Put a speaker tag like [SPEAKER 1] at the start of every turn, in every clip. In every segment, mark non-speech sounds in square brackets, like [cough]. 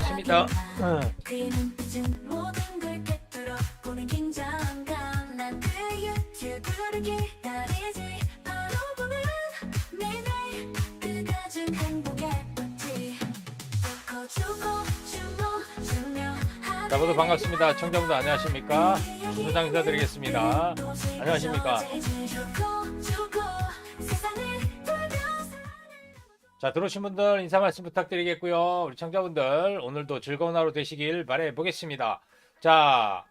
[SPEAKER 1] 주며 자,
[SPEAKER 2] 모두 반갑습니다. 청자분들 안녕하십니까? 김부장 인사드리겠습니다. 안녕하십니까? 자, 들어오신 분들 인사 말씀 부탁드리겠고요. 우리 청자분들 오늘도 즐거운 하루 되시길 바래 보겠습니다. 자,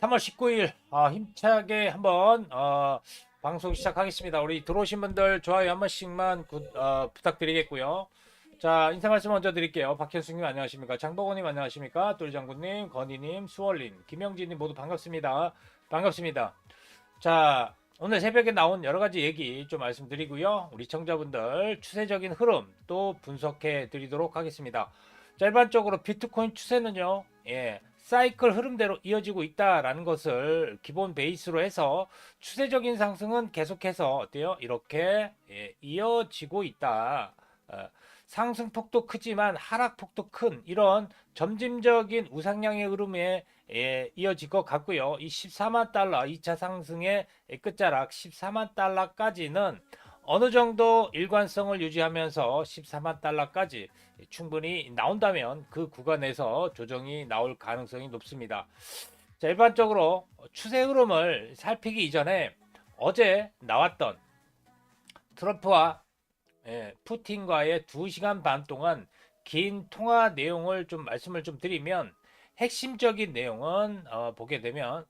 [SPEAKER 2] 3월 19일 아, 힘차게 한번 어, 방송 시작하겠습니다. 우리 들어오신 분들 좋아요 한 번씩만 구- 어, 부탁드리겠고요. 자, 인사 말씀 먼저 드릴게요. 박현숙님 안녕하십니까? 장보건님 안녕하십니까? 똘장군님, 건희님, 수월님, 김영진님 모두 반갑습니다. 반갑습니다. 자, 오늘 새벽에 나온 여러 가지 얘기 좀 말씀드리고요. 우리 청자분들 추세적인 흐름 또 분석해 드리도록 하겠습니다. 자, 일반적으로 비트코인 추세는요, 예, 사이클 흐름대로 이어지고 있다라는 것을 기본 베이스로 해서 추세적인 상승은 계속해서 어때요? 이렇게 예, 이어지고 있다. 어, 상승폭도 크지만 하락폭도 큰 이런 점진적인 우상향의 흐름에 예, 이어질 것 같고요. 이 14만 달러 2차 상승의 끝자락 14만 달러까지는 어느 정도 일관성을 유지하면서 14만 달러까지 충분히 나온다면 그 구간에서 조정이 나올 가능성이 높습니다. 자, 일반적으로 추세 흐름을 살피기 이전에 어제 나왔던 트럼프와 예, 푸틴과의 2시간 반 동안 긴 통화 내용을 좀 말씀을 좀 드리면 핵심적인 내용은 어, 보게 되면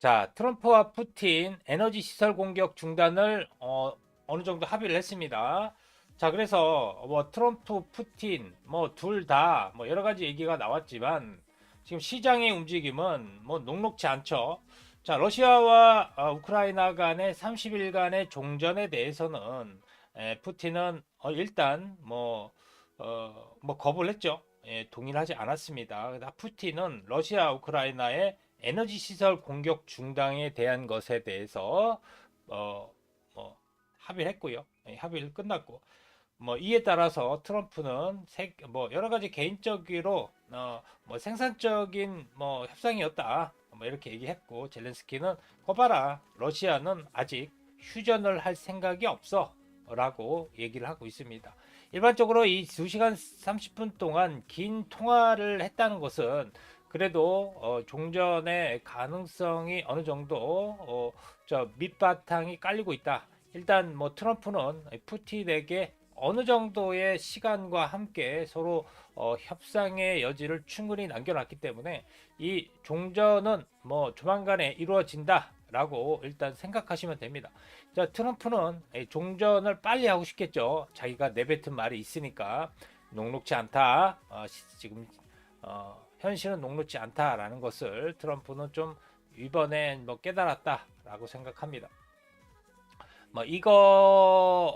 [SPEAKER 2] 자, 트럼프와 푸틴 에너지 시설 공격 중단을 어, 어느 정도 합의를 했습니다. 자, 그래서 뭐 트럼프, 푸틴 뭐 둘 다 뭐 여러 가지 얘기가 나왔지만 지금 시장의 움직임은 뭐 녹록지 않죠. 자, 러시아와 어, 우크라이나 간의 30일간의 종전에 대해서는 에, 푸틴은 어, 일단 뭐, 어, 뭐 겁을 했죠. 예, 동의를 하지 않았습니다. 푸틴은 러시아, 우크라이나의 에너지 시설 공격 중단에 대한 것에 대해서 어, 뭐 합의를 했고요. 예, 합의를 끝났고 뭐 이에 따라서 트럼프는 세, 뭐 여러 가지 개인적으로 어, 뭐 생산적인 뭐 협상이었다 뭐 이렇게 얘기했고 젤렌스키는 거봐라 러시아는 아직 휴전을 할 생각이 없어 라고 얘기를 하고 있습니다. 일반적으로 이 2시간 30분 동안 긴 통화를 했다는 것은 그래도 어, 종전의 가능성이 어느 정도 어, 저 밑바탕이 깔리고 있다. 일단 뭐 트럼프는 푸틴에게 어느 정도의 시간과 함께 서로 어, 협상의 여지를 충분히 남겨놨기 때문에 이 종전은 뭐 조만간에 이루어진다 라고 일단 생각하시면 됩니다. 자 트럼프는 이 종전을 빨리 하고 싶겠죠. 자기가 내뱉은 말이 있으니까 녹록지 않다. 어, 시- 지금 어, 현실은 녹록지 않다라는 것을 트럼프는 좀 이번에 뭐 깨달았다라고 생각합니다. 뭐 이거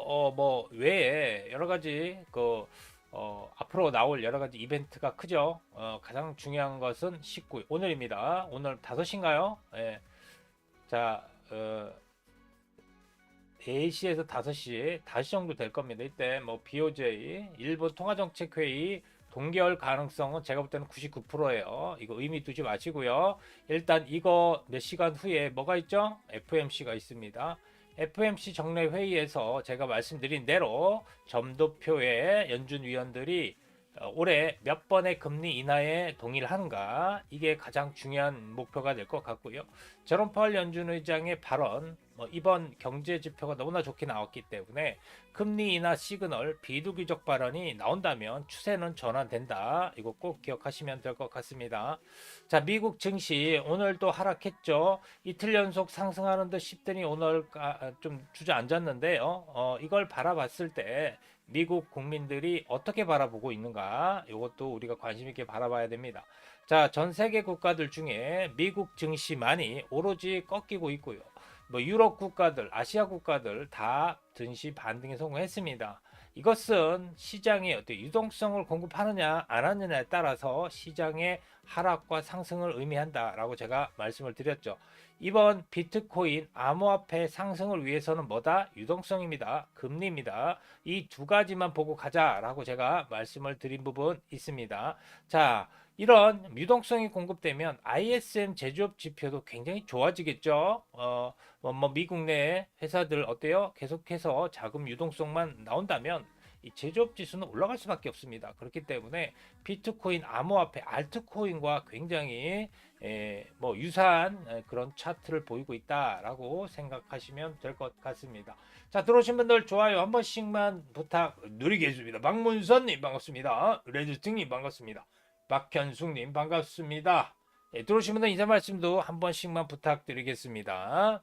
[SPEAKER 2] 어, 뭐 외에 여러 가지 그 어, 앞으로 나올 여러 가지 이벤트가 크죠. 어, 가장 중요한 것은 19일 오늘입니다. 오늘 5시인가요? 예. 자, 어, 4시에서 5시, 5시 정도 될 겁니다. 이때 뭐 BOJ, 일본 통화정책회의 동결 가능성은 제가 볼 때는 99%예요. 이거 의미 두지 마시고요. 일단 이거 몇 시간 후에 뭐가 있죠? FMC가 있습니다. FMC 정례 회의에서 제가 말씀드린 대로 점도표의 연준 위원들이 어, 올해 몇 번의 금리 인하에 하는가 이게 가장 중요한 목표가 될 것 같고요. 제롬 파월 연준 의장의 발언 뭐 이번 경제 지표가 너무나 좋게 나왔기 때문에 금리 인하 시그널 비두기적 발언이 나온다면 추세는 전환된다. 이거 꼭 기억하시면 될 것 같습니다. 자, 미국 증시 오늘 또 하락했죠. 이틀 연속 상승하는 듯 싶더니 오늘 가- 좀 주저앉았는데요. 어, 이걸 바라봤을 때 미국 국민들이 어떻게 바라보고 있는가? 이것도 우리가 관심 있게 바라봐야 됩니다. 자, 전 세계 국가들 중에 미국 증시만이 오로지 꺾이고 있고요. 뭐 유럽 국가들, 아시아 국가들 다 증시 반등에 성공했습니다. 이것은 시장의 어떤 유동성을 공급하느냐 안 하느냐에 따라서 시장의 하락과 상승을 의미한다라고 제가 말씀을 드렸죠. 이번 비트코인 암호화폐 상승을 위해서는 뭐다? 유동성입니다. 금리입니다. 이 두 가지만 보고 가자라고 제가 말씀을 드린 부분 있습니다. 자, 이런 유동성이 공급되면 ISM 제조업 지표도 굉장히 좋아지겠죠. 어, 뭐, 뭐 미국 내 회사들 어때요? 계속해서 자금 유동성만 나온다면 이 제조업 지수는 올라갈 수밖에 없습니다. 그렇기 때문에 비트코인, 암호화폐, 알트코인과 굉장히 에, 뭐 유사한 에, 그런 차트를 보이고 있다라고 생각하시면 될 것 같습니다. 자 들어오신 분들 좋아요 한 번씩만 부탁 드리겠습니다. 박문선님 반갑습니다. 레드등님 반갑습니다. 박현숙님 반갑습니다. 예, 들어오신 분들 인사 말씀도 한 번씩만 부탁드리겠습니다.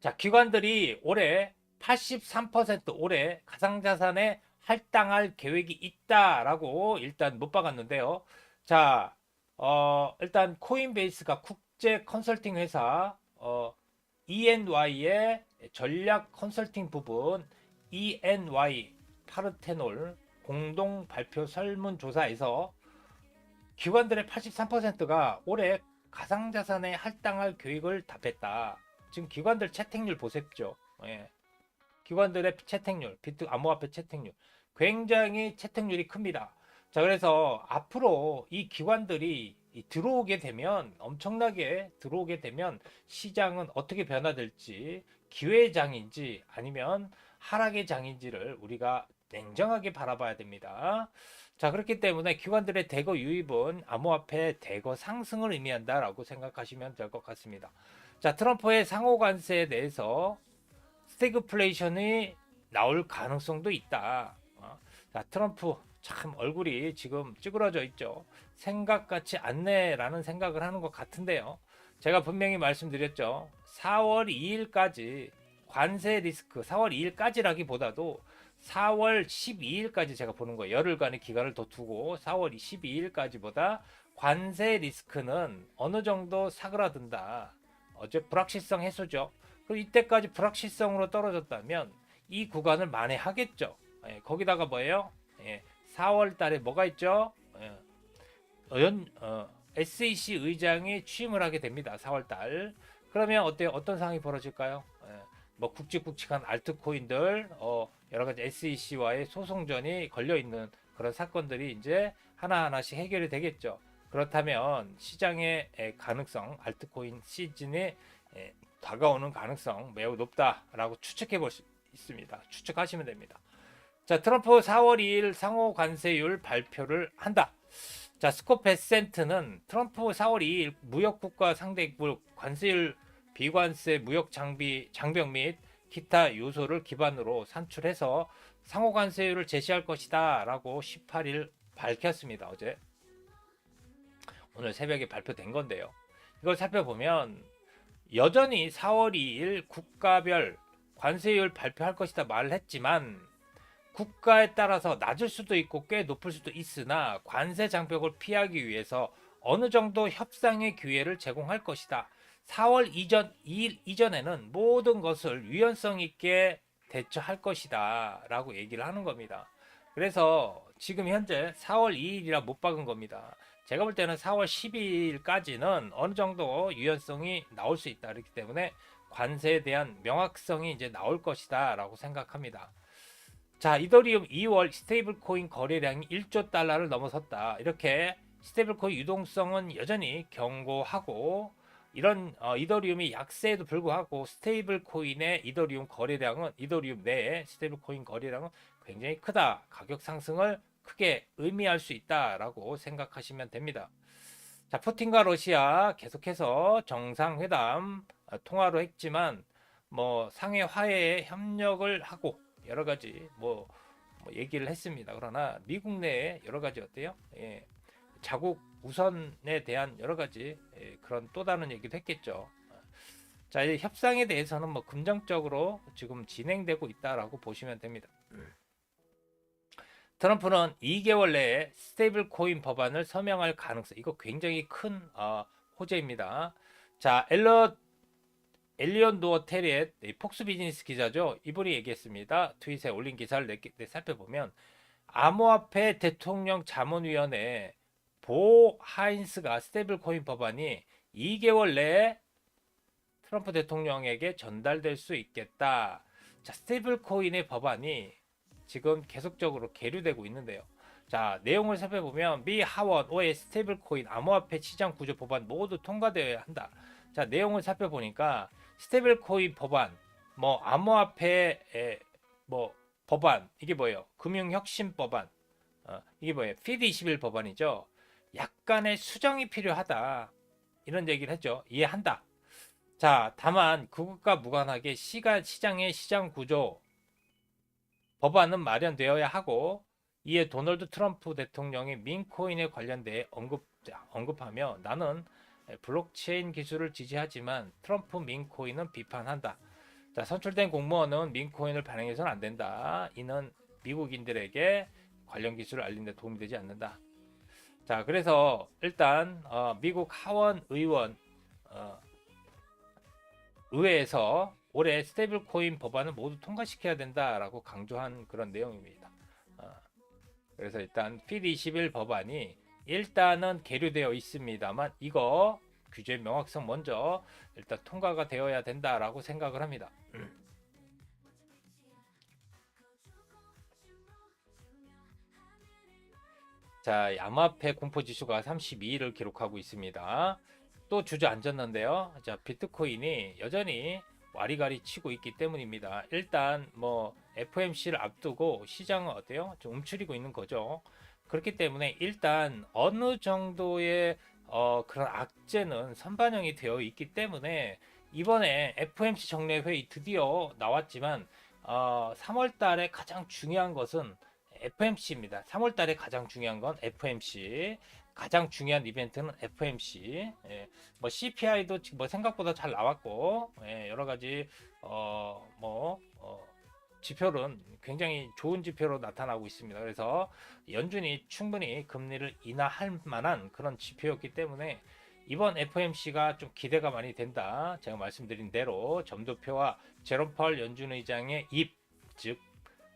[SPEAKER 2] 자, 기관들이 올해 83% 올해 가상자산에 할당할 계획이 있다라고 일단 못 박았는데요. 자, 어, 일단 코인베이스가 국제 컨설팅 회사 어, ENY의 전략 컨설팅 부분 ENY 파르테놀 공동 발표 설문조사에서 기관들의 83%가 올해 가상자산에 할당할 계획을 답했다. 지금 기관들 채택률 보십시오. 예. 기관들의 채택률, 비트 암호화폐 채택률 굉장히 채택률이 큽니다. 자, 그래서 앞으로 이 기관들이 이 들어오게 되면 엄청나게 들어오게 되면 시장은 어떻게 변화될지 기회의 장인지 아니면 하락의 장인지를 우리가 냉정하게 바라봐야 됩니다. 자, 그렇기 때문에 기관들의 대거 유입은 암호화폐 대거 상승을 의미한다라고 생각하시면 될 것 같습니다. 자, 트럼프의 상호 관세에 대해서 스태그플레이션이 나올 가능성도 있다. 어? 자, 트럼프 참 얼굴이 지금 찌그러져 있죠. 생각같이 않네라는 생각을 하는 것 같은데요. 제가 분명히 말씀드렸죠. 4월 2일까지 관세 리스크, 4월 2일까지라기보다도 4월 12일까지 제가 보는 거예요. 열흘간의 기간을 더 두고 4월 12일까지보다 관세 리스크는 어느 정도 사그라든다. 어제 불확실성 해소죠. 그리고 이때까지 불확실성으로 떨어졌다면 이 구간을 만회하겠죠. 예, 거기다가 뭐예요? 예, 4월 달에 뭐가 있죠? 예, 연, 어, SEC 의장이 취임을 하게 됩니다. 4월 달. 그러면 어때요? 어떤 상황이 벌어질까요? 예, 뭐 굵직굵직한 알트코인들, 어, 여러 가지 SEC와의 소송전이 걸려 있는 그런 사건들이 이제 하나하나씩 해결이 되겠죠. 그렇다면 시장의 에, 가능성, 알트코인 시즌이 에, 다가오는 가능성 매우 높다라고 추측해 볼 수 있습니다. 추측하시면 됩니다. 자, 트럼프 4월 2일 상호 관세율 발표를 한다. 자, 스코 베센트는 트럼프 4월 2일 무역국가 상대국 관세율 비관세 무역 장비 장벽 및 기타 요소를 기반으로 산출해서 상호 관세율을 제시할 것이다라고 18일 밝혔습니다. 어제 오늘 새벽에 발표된 건데요. 이걸 살펴보면 여전히 4월 2일 국가별 관세율 발표할 것이다 말을 했지만 국가에 따라서 낮을 수도 있고 꽤 높을 수도 있으나 관세 장벽을 피하기 위해서 어느 정도 협상의 기회를 제공할 것이다. 4월 이전 2일 이전에는 모든 것을 유연성 있게 대처할 것이다. 라고 얘기를 하는 겁니다. 그래서 지금 현재 4월 2일이라 못 박은 겁니다. 제가 볼 때는 4월 12일까지는 어느 정도 유연성이 나올 수 있다. 그렇기 때문에 관세에 대한 명확성이 이제 나올 것이다. 라고 생각합니다. 자, 이더리움 2월 스테이블 코인 거래량이 1조 달러를 넘어섰다. 이렇게 스테이블 코인 유동성은 여전히 견고하고 이런 어, 이더리움이 약세에도 불구하고 스테이블 코인의 이더리움 거래량은 이더리움 내의 스테이블 코인 거래량은 굉장히 크다. 가격 상승을 크게 의미할 수 있다라고 생각하시면 됩니다. 자, 푸틴과 러시아 계속해서 정상회담 어, 통화로 했지만 뭐 상해 화해에 협력을 하고 여러 가지 뭐, 뭐 얘기를 했습니다. 그러나 미국 내에 여러 가지 어때요? 예, 자국 우선에 대한 여러 가지 예, 그런 또 다른 얘기도 했겠죠. 자, 이 협상에 대해서는 뭐 긍정적으로 지금 진행되고 있다라고 보시면 됩니다. 트럼프는 2개월 내에 스테이블 코인 법안을 서명할 가능성 이거 굉장히 큰 어, 호재입니다. 자, 엘러 엘리언 도어 테리엣 이 폭스 비즈니스 기자죠. 이분이 얘기했습니다. 트윗에 올린 기사를 내, 내 살펴보면 암호화폐 대통령 자문위원회 보 하인스가 스테이블 코인 법안이 2개월 내에 트럼프 대통령에게 전달될 수 있겠다. 자, 스테이블 코인의 법안이 지금 계속적으로 계류되고 있는데요. 자, 내용을 살펴보면 미 하원 오의 스테이블 코인 암호화폐 시장 구조 법안 모두 통과되어야 한다. 자, 내용을 살펴보니까 스테이블 코인 법안, 뭐 암호화폐 뭐 법안 이게 뭐예요? 금융혁신 법안. 어, 이게 뭐예요? 피드 21 법안이죠. 약간의 수정이 필요하다. 이런 얘기를 했죠. 이해한다. 자, 다만 그것과 무관하게 시가 시장의 시장 구조 법안은 마련되어야 하고 이에 도널드 트럼프 대통령이 민코인에 관련돼 언급 언급하며 나는 블록체인 기술을 지지하지만 트럼프 민코인은 비판한다. 자, 선출된 공무원은 민코인을 발행해서는 안 된다. 이는 미국인들에게 관련 기술을 알리는 데 도움이 되지 않는다. 자, 그래서 일단 어, 미국 하원 의원 어, 의회에서 올해 스테이블 코인 법안을 모두 통과시켜야 된다라고 강조한 그런 내용입니다. 어, 그래서 일단 피드 21 법안이 일단은 계류되어 있습니다만 이거 규제 명확성 먼저 일단 통과가 되어야 된다라고 생각을 합니다. 자, 암호화폐 공포 지수가 32를 기록하고 있습니다. 또 주저앉았는데요. 자, 비트코인이 여전히 와리가리 치고 있기 때문입니다. 일단 뭐 FMC를 앞두고 시장은 어때요? 좀 움츠리고 있는 거죠. 그렇기 때문에 일단 어느 정도의 어, 그런 악재는 선반영이 되어 있기 때문에 이번에 FMC 정례 회의 드디어 나왔지만 어, 3월 달에 가장 중요한 것은 FMC입니다. 3월 달에 가장 중요한 건 FMC. 가장 중요한 이벤트는 FMC. 예, 뭐 CPI도 뭐 생각보다 잘 나왔고 예, 여러 가지 어뭐 어, 지표는 굉장히 좋은 지표로 나타나고 있습니다. 그래서 연준이 충분히 금리를 인하할 만한 그런 지표였기 때문에 이번 FMC가 좀 기대가 많이 된다. 제가 말씀드린 대로 점도표와 제롬 펄 연준 의장의 입, 즉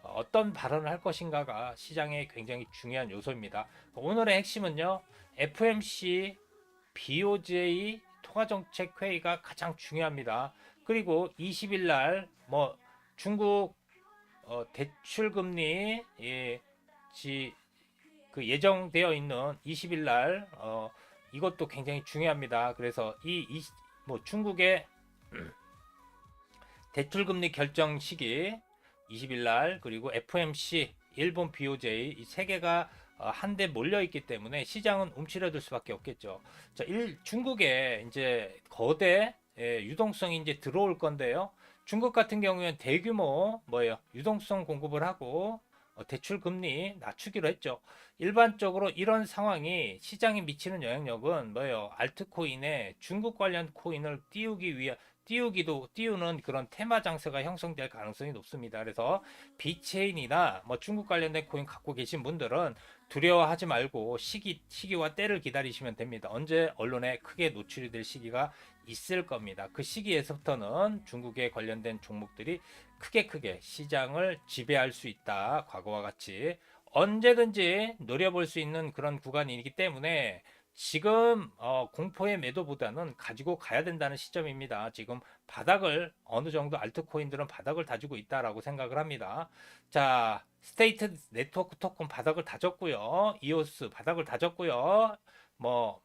[SPEAKER 2] 어떤 발언을 할 것인가가 시장에 굉장히 중요한 요소입니다. 오늘의 핵심은요. FMC, BOJ 통화정책 회의가 가장 중요합니다. 그리고 20일 날 뭐 중국 어, 대출 금리 예, 지, 그 예정되어 있는 20일 날 어, 이것도 굉장히 중요합니다. 그래서 이, 이뭐 중국의 [clears throat] 대출 금리 결정 시기 20일 날 그리고 FMC 일본 BOJ 이 세 개가 어, 한데 몰려 있기 때문에 시장은 움츠려들 수밖에 없겠죠. 자, 일, 중국에 이제 거대 예, 유동성이 이제 들어올 건데요. 중국 같은 경우에는 대규모 뭐예요? 유동성 공급을 하고 어, 대출 금리 낮추기로 했죠. 일반적으로 이런 상황이 시장에 미치는 영향력은 뭐예요? 알트코인에 중국 관련 코인을 띄우기 위한 띄우기도 띄우는 그런 테마 장세가 형성될 가능성이 높습니다. 그래서 비체인이나 뭐 중국 관련된 코인 갖고 계신 분들은 두려워하지 말고 시기 시기와 때를 기다리시면 됩니다. 언제 언론에 크게 노출이 될 시기가 있을 겁니다. 그 시기에서부터는 중국에 관련된 종목들이 크게 크게 시장을 지배할 수 있다. 과거와 같이 언제든지 노려볼 수 있는 그런 구간이기 때문에 지금 어, 공포의 매도보다는 가지고 가야 된다는 시점입니다. 지금 바닥을 어느 정도 알트코인들은 바닥을 다지고 있다라고 생각을 합니다. 자, 스테이트 네트워크 토큰 바닥을 다졌고요. 이오스 바닥을 다졌고요. 뭐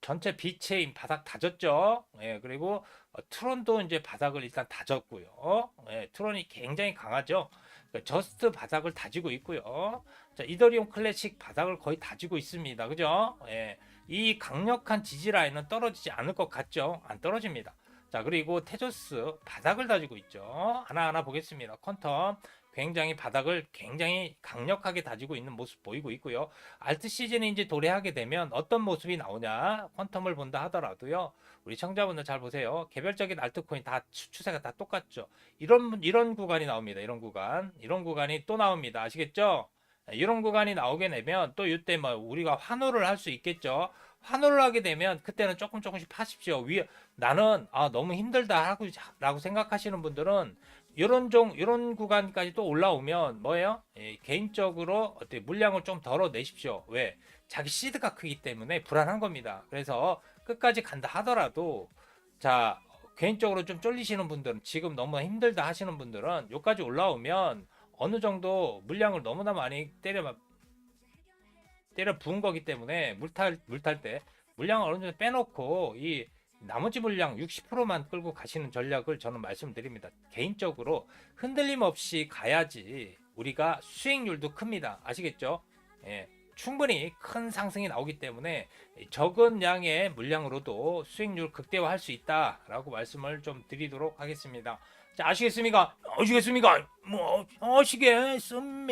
[SPEAKER 2] 전체 비체인 바닥 다졌죠. 예, 그리고 어, 트론도 이제 바닥을 일단 다졌고요. 예, 트론이 굉장히 강하죠. 그러니까 저스트 바닥을 다지고 있고요. 자, 이더리움 클래식 바닥을 거의 다지고 있습니다. 그죠? 예. 이 강력한 지지 라인은 떨어지지 않을 것 같죠? 안 떨어집니다. 자 그리고 테조스 바닥을 다지고 있죠. 하나하나 보겠습니다. 퀀텀 굉장히 바닥을 굉장히 강력하게 다지고 있는 모습 보이고 있고요. 알트 시즌이 이제 도래하게 되면 어떤 모습이 나오냐 퀀텀을 본다 하더라도요. 우리 청자분들 잘 보세요. 개별적인 알트코인 다 추- 추세가 다 똑같죠. 이런 이런 구간이 나옵니다. 이런 구간, 이런 구간이 또 나옵니다. 아시겠죠? 이런 구간이 나오게 되면 또 이때 뭐 우리가 환호를 할 수 있겠죠. 환호를 하게 되면 그때는 조금 조금씩 파십시오. 위 나는 아 너무 힘들다 하고 라고 생각하시는 분들은 이런 종 이런 구간까지 또 올라오면 뭐예요? 예, 개인적으로 어떻게 물량을 좀 덜어 내십시오. 왜? 자기 시드가 크기 때문에 불안한 겁니다. 그래서 끝까지 간다 하더라도 자 개인적으로 좀 쫄리시는 분들은 지금 너무 힘들다 하시는 분들은 여기까지 올라오면 어느 정도 물량을 너무나 많이 때려 때려 부은 거기 때문에 물탈 물탈 때 물량을 어느 정도 빼놓고 이 나머지 물량 60%만 끌고 가시는 전략을 저는 말씀드립니다. 개인적으로 흔들림 없이 가야지 우리가 수익률도 큽니다. 아시겠죠? 예, 충분히 큰 상승이 나오기 때문에 적은 양의 물량으로도 수익률 극대화할 수 있다라고 말씀을 좀 드리도록 하겠습니다. 자, 아시겠습니까? 아시겠습니까? 뭐 아시겠습니까?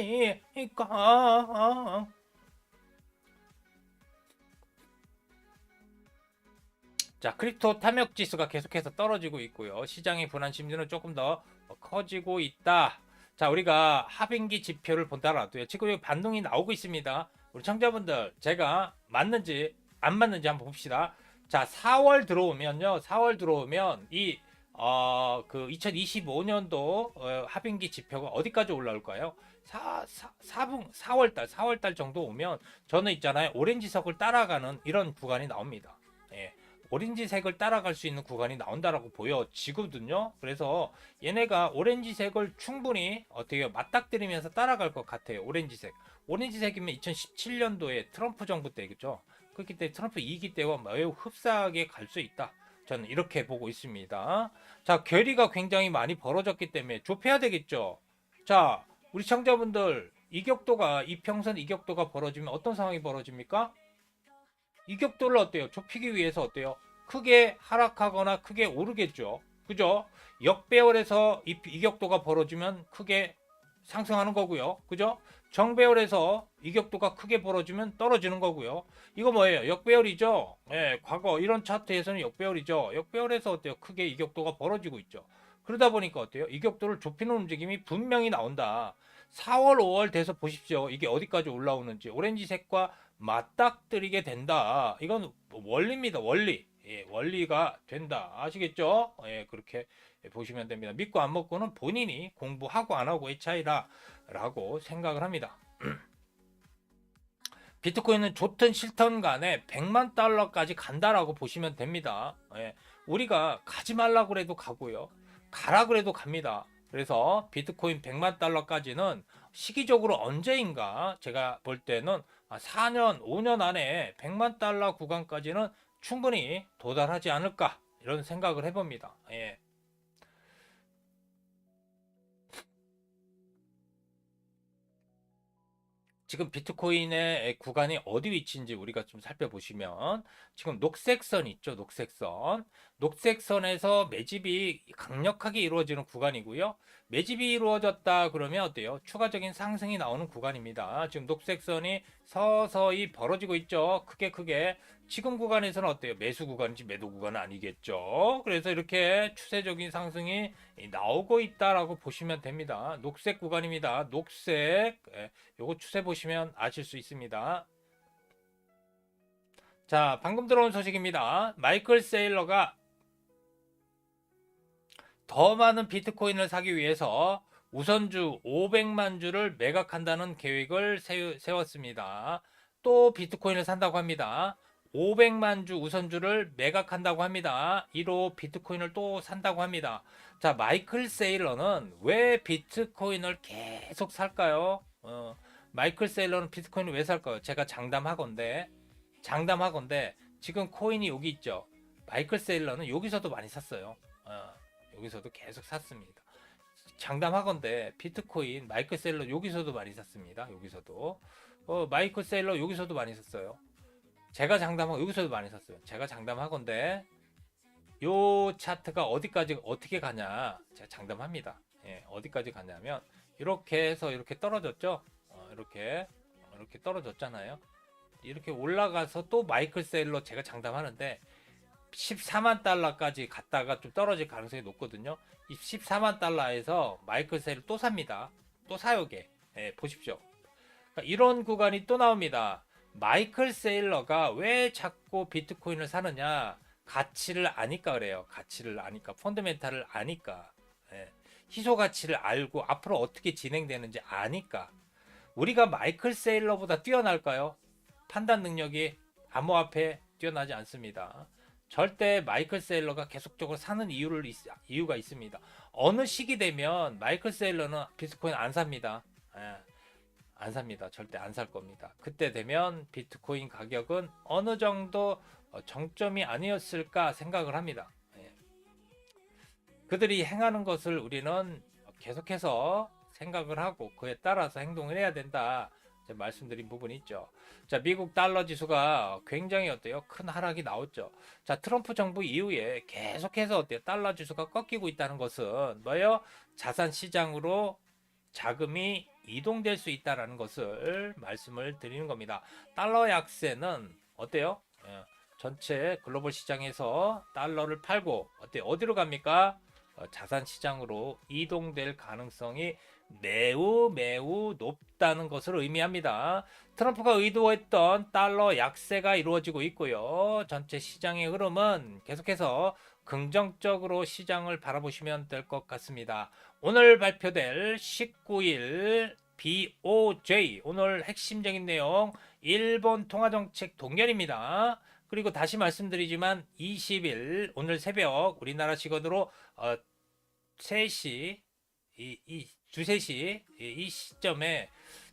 [SPEAKER 2] 자, 크립토 탐욕 지수가 계속해서 떨어지고 있고요. 시장의 불안 심리는 조금 더 커지고 있다. 자, 우리가 하반기 지표를 본다라도요. 지금 반등이 나오고 있습니다. 우리 청자분들, 제가 맞는지 안 맞는지 한번 봅시다. 자, 4월 들어오면요. 4월 들어오면 이 어, 그 2025년도 어, 하반기 지표가 어디까지 올라올까요? 4, 4, 4분, 4월달, 4월달 정도 오면 저는 있잖아요. 오렌지석을 따라가는 이런 구간이 나옵니다. 예. 오렌지색을 따라갈 수 있는 구간이 나온다라고 보여지거든요. 그래서 얘네가 오렌지색을 충분히 어떻게 맞닥뜨리면서 따라갈 것 같아요. 오렌지색. 오렌지색이면 2017년도에 트럼프 정부 때겠죠. 그렇기 때문에 트럼프 2기 때와 매우 흡사하게 갈 수 있다. 저는 이렇게 보고 있습니다. 자, 괴리가 굉장히 많이 벌어졌기 때문에 좁혀야 되겠죠. 자, 우리 청자분들 이격도가 이평선 이격도가 벌어지면 어떤 상황이 벌어집니까? 이격도를 어때요? 좁히기 위해서 어때요? 크게 하락하거나 크게 오르겠죠. 그죠? 역배열에서 이, 이격도가 벌어지면 크게 상승하는 거고요. 그죠? 정배열에서 이격도가 크게 벌어지면 떨어지는 거고요. 이거 뭐예요? 역배열이죠. 예, 과거 이런 차트에서는 역배열이죠. 역배열에서 어때요? 크게 이격도가 벌어지고 있죠. 그러다 보니까 어때요? 이격도를 좁히는 움직임이 분명히 나온다. 4월, 5월 돼서 보십시오. 이게 어디까지 올라오는지 오렌지색과 맞닥뜨리게 된다. 이건 원리입니다. 원리. 예, 원리가 된다. 아시겠죠? 예, 그렇게 보시면 됩니다. 믿고 안 먹고는 본인이 공부하고 안 하고의 차이다 라고 생각을 합니다. [clears throat] 비트코인은 좋든 싫든 간에 100만 달러까지 간다라고 보시면 됩니다. 예, 우리가 가지 말라 그래도 가고요. 가라 그래도 갑니다. 그래서 비트코인 100만 달러까지는 시기적으로 언제인가 제가 볼 때는 4년, 5년 안에 100만 달러 구간까지는 충분히 도달하지 않을까 이런 생각을 해봅니다. 예. 지금 비트코인의 구간이 어디 위치인지 우리가 좀 살펴보시면 지금 녹색선 있죠 녹색선. 녹색선에서 매집이 강력하게 이루어지는 구간이고요. 매집이 이루어졌다 그러면 어때요? 추가적인 상승이 나오는 구간입니다. 지금 녹색선이 서서히 벌어지고 있죠. 크게 크게. 지금 구간에서는 어때요? 매수 구간인지 매도 구간은 아니겠죠. 그래서 이렇게 추세적인 상승이 나오고 있다라고 보시면 됩니다. 녹색 구간입니다. 녹색. 예, 요거 추세 보시면 아실 수 있습니다. 자, 방금 들어온 소식입니다. 마이클 세일러가 더 많은 비트코인을 사기 위해서 우선주 500만 주를 매각한다는 계획을 세웠습니다. 또 비트코인을 산다고 합니다. 500만 주 우선주를 매각한다고 합니다. 1호 비트코인을 또 산다고 합니다. 자, 마이클 세일러는 왜 비트코인을 계속 살까요? 어, 마이클 세일러는 비트코인을 왜 살까요? 제가 장담하건데, 장담하건데, 지금 코인이 여기 있죠. 마이클 세일러는 여기서도 많이 샀어요. 어, 여기서도 계속 샀습니다. 장담하건데, 비트코인, 마이클 세일러 여기서도 많이 샀습니다. 여기서도. 어, 마이클 세일러 여기서도 많이 샀어요. 제가 장담하고 여기서도 많이 샀어요. 제가 장담하건데 요 차트가 어디까지 어떻게 가냐 제가 장담합니다. 예, 어디까지 가냐면 이렇게 해서 이렇게 떨어졌죠. 어, 이렇게 어, 이렇게 떨어졌잖아요. 이렇게 올라가서 또 마이클 세일러 제가 장담하는데 14만 달러까지 갔다가 좀 떨어질 가능성이 높거든요. 이 14만 달러에서 마이클 세일을 또 삽니다. 또 사요 게 예, 보십시오. 그러니까 이런 구간이 또 나옵니다. 마이클 세일러가 왜 자꾸 비트코인을 사느냐? 가치를 아니까 그래요. 가치를 아니까 펀드멘탈을 아니까 예. 희소 가치를 알고 앞으로 어떻게 진행되는지 아니까 우리가 마이클 세일러보다 뛰어날까요? 판단 능력이 암호화폐 뛰어나지 않습니다. 절대 마이클 세일러가 계속적으로 사는 이유를 있- 이유가 있습니다. 어느 시기 되면 마이클 세일러는 비트코인 안 삽니다. 예. 안 삽니다. 절대 안 살 겁니다. 그때 되면 비트코인 가격은 어느 정도 어, 정점이 아니었을까 생각을 합니다. 예. 그들이 행하는 것을 우리는 계속해서 생각을 하고 그에 따라서 행동을 해야 된다. 말씀드린 부분이 있죠. 자, 미국 달러 지수가 굉장히 어때요? 큰 하락이 나왔죠. 자, 트럼프 정부 이후에 계속해서 어때요? 달러 지수가 꺾이고 있다는 것은 뭐예요? 자산 시장으로 자금이 이동될 수 있다라는 것을 말씀을 드리는 겁니다. 달러 약세는 어때요? 예, 전체 글로벌 시장에서 달러를 팔고 어때 어디로 갑니까? 어, 자산 시장으로 이동될 가능성이 매우 매우 높다는 것을 의미합니다. 트럼프가 의도했던 달러 약세가 이루어지고 있고요. 전체 시장의 흐름은 계속해서 긍정적으로 시장을 바라보시면 될 것 같습니다. 오늘 발표될 19일 BOJ 오늘 핵심적인 내용 일본 통화정책 동결입니다. 그리고 다시 말씀드리지만 20일 오늘 새벽 우리나라 시간으로 어, 3시 이, 이 두세 시 이 시점에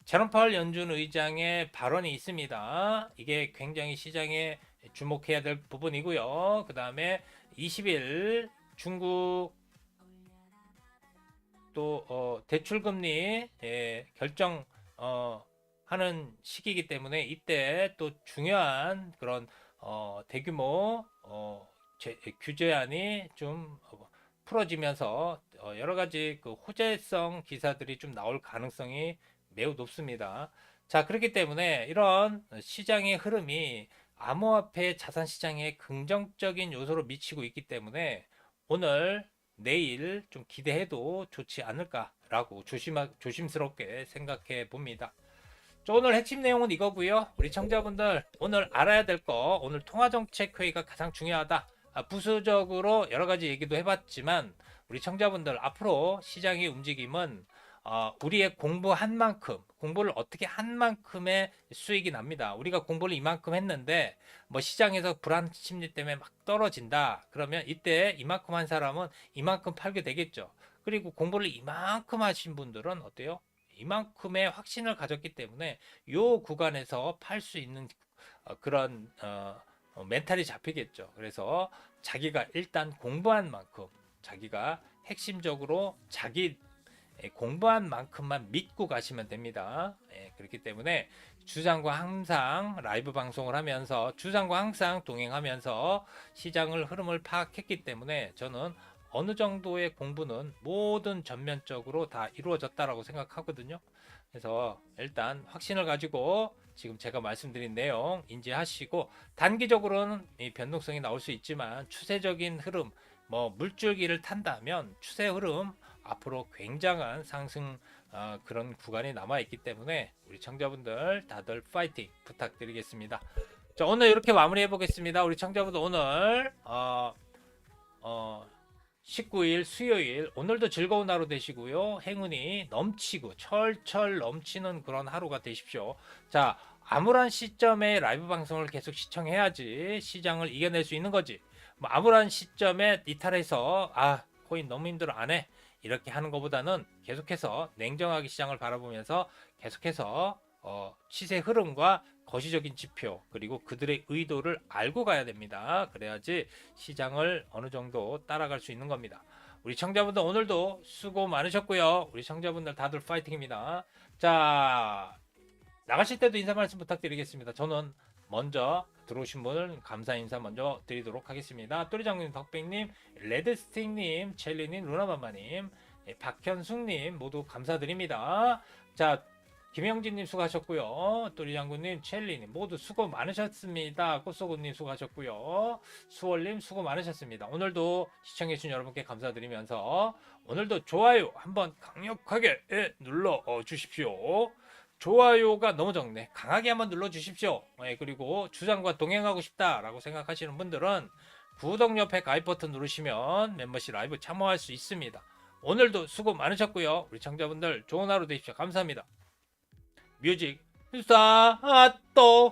[SPEAKER 2] 제롬 파월 연준 의장의 발언이 있습니다. 이게 굉장히 시장에 주목해야 될 부분이고요. 그 다음에 20일 중국 또 어, 대출 금리 예, 결정 어, 하는 시기이기 때문에 이때 또 중요한 그런 어, 대규모 어, 제, 규제안이 좀 어, 풀어지면서 어, 여러 가지 그 호재성 기사들이 좀 나올 가능성이 매우 높습니다. 자, 그렇기 때문에 이런 시장의 흐름이 암호화폐 자산 시장에 긍정적인 요소로 미치고 있기 때문에 오늘 내일 좀 기대해도 좋지 않을까라고 조심하, 조심스럽게 생각해 봅니다. 자, 오늘 핵심 내용은 이거고요. 우리 청자분들 오늘 알아야 될 거 오늘 통화정책 회의가 가장 중요하다. 아, 부수적으로 여러 가지 얘기도 해봤지만 우리 청자분들 앞으로 시장의 움직임은 어, 우리의 공부한 만큼 공부를 어떻게 한 만큼의 수익이 납니다. 우리가 공부를 이만큼 했는데 뭐 시장에서 불안 심리 때문에 막 떨어진다. 그러면 이때 이만큼 한 사람은 이만큼 팔게 되겠죠. 그리고 공부를 이만큼 하신 분들은 어때요? 이만큼의 확신을 가졌기 때문에 요 구간에서 팔 수 있는 어, 그런 어, 어, 멘탈이 잡히겠죠. 그래서 자기가 일단 공부한 만큼 자기가 핵심적으로 자기 예, 공부한 만큼만 믿고 가시면 됩니다. 예, 그렇기 때문에 주장과 항상 라이브 방송을 하면서 주장과 항상 동행하면서 시장을 흐름을 파악했기 때문에 저는 어느 정도의 공부는 모든 전면적으로 다 이루어졌다라고 생각하거든요. 그래서 일단 확신을 가지고 지금 제가 말씀드린 내용 인지하시고 단기적으로는 이 변동성이 나올 수 있지만 추세적인 흐름 뭐 물줄기를 탄다면 추세 흐름 앞으로 굉장한 상승 어, 그런 구간이 남아 있기 때문에 우리 청자분들 다들 파이팅 부탁드리겠습니다. 자 오늘 이렇게 마무리해 보겠습니다. 우리 청자분들 오늘 어, 어, 19일 수요일 오늘도 즐거운 하루 되시고요. 행운이 넘치고 철철 넘치는 그런 하루가 되십시오. 자 아무런 시점에 라이브 방송을 계속 시청해야지 시장을 이겨낼 수 있는 거지. 뭐 아무런 시점에 이탈해서 아 코인 너무 힘들어 안 해. 이렇게 하는 것보다는 계속해서 냉정하게 시장을 바라보면서 계속해서 어, 시세 흐름과 거시적인 지표 그리고 그들의 의도를 알고 가야 됩니다. 그래야지 시장을 어느 정도 따라갈 수 있는 겁니다. 우리 청자분들 오늘도 수고 많으셨고요. 우리 청자분들 다들 파이팅입니다. 자 나가실 때도 인사 말씀 부탁드리겠습니다. 저는 먼저 들어오신 분은 감사 인사 먼저 드리도록 하겠습니다. 또리장군 덕백님, 레드스틱님, 첼리님, 루나마마님, 예, 박현숙님 모두 감사드립니다. 자, 김영진님 수고하셨고요. 또리장군님, 첼리님 모두 수고 많으셨습니다. 꽃소구님 수고하셨고요. 수월님 수고 많으셨습니다. 오늘도 시청해주신 여러분께 감사드리면서 오늘도 좋아요 한번 강력하게 예, 눌러 어, 주십시오. 좋아요가 너무 적네. 강하게 한번 눌러 주십시오. 예, 그리고 주장과 동행하고 싶다라고 생각하시는 분들은 구독 옆에 가입 버튼 누르시면 멤버십 라이브 참여할 수 있습니다. 오늘도 수고 많으셨고요. 우리 청자분들 좋은 하루 되십시오. 감사합니다. 뮤직 스타트